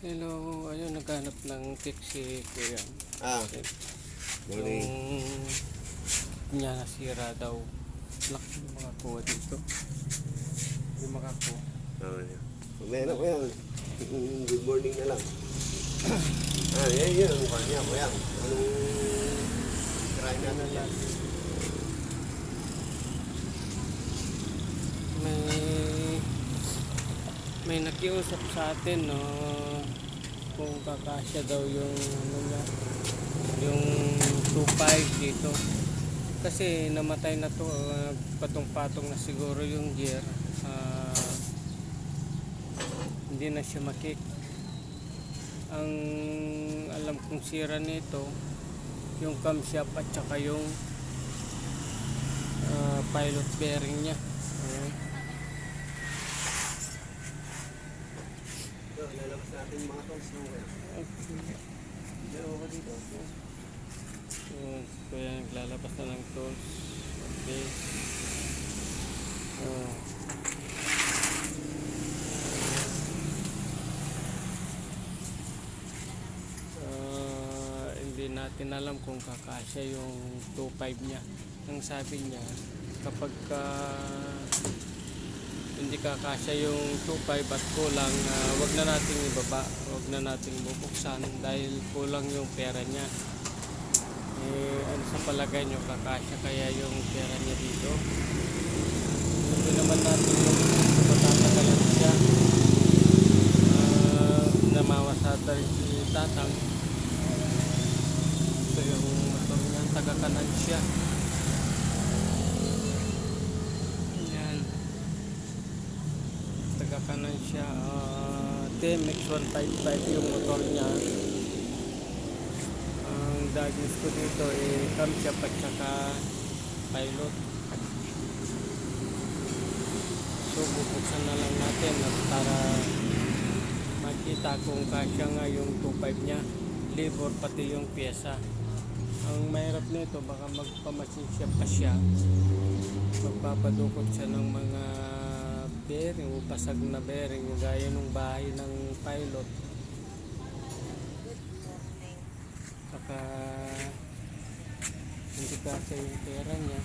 Hello, ayun, naghanap ng tip si Kuya. Ah, morning. Yung niya nasira daw. Laki yung makakuha dito. Hindi makakuha. Oh, yeah. Meron ko yan. Good morning na lang. ah, yan yun. Ang kanya ko yan. Anong try Ano natin yan? lang. May may nakiusap sa atin no kung kakasya daw yung ano niya yung 2.5 dito. Kasi namatay na to uh, patong-patong na siguro yung gear. Ah, hindi na siya makik ang alam kong sira nito yung camshaft at saka yung ah, pilot bearing niya. Ayan. Lalabas natin mga tools ng web. Okay. Meron ko dito. So, kaya naglalabas na ng tools. Okay. Hindi natin alam kung kakasya yung 2.5 niya. Ang sabi niya, kapag ka hindi kakasya yung 2.5 at kulang, ah, wag na nating ibaba, wag na nating bubuksan dahil kulang yung pera niya. Eh, ano sa palagay nyo, kakasya kaya yung pera niya dito? Hindi naman natin yung matatagalan siya. Ah, namawasada rin si Tatang. Ito yung motor niya, taga-kanan siya. Yan. Taga-kanan siya. Ah, TMX 155 yung motor niya. Ang diagnose ko dito eh camshaft at saka pilot. So bubuksan na lang natin at para makita kung kasya nga yung 2.5 niya. Libor pati yung pyesa. Ang mahirap nito baka magpamasin siya pa siya. Magpapadukot siya ng mga bearing o basag na bearing gaya ng bahay ng pilot. Saka hindi kasi yung pera niya.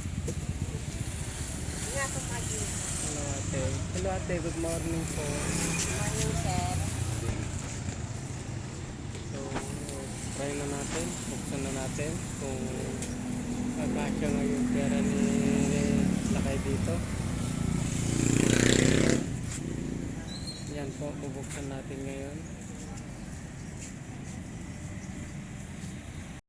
Hello ate. Hello ate, good morning po. Morning, sir. So, try na natin. Buksan na natin kung kakasya nga yung pera ni Lakay dito. Yan po, bubuksan natin ngayon.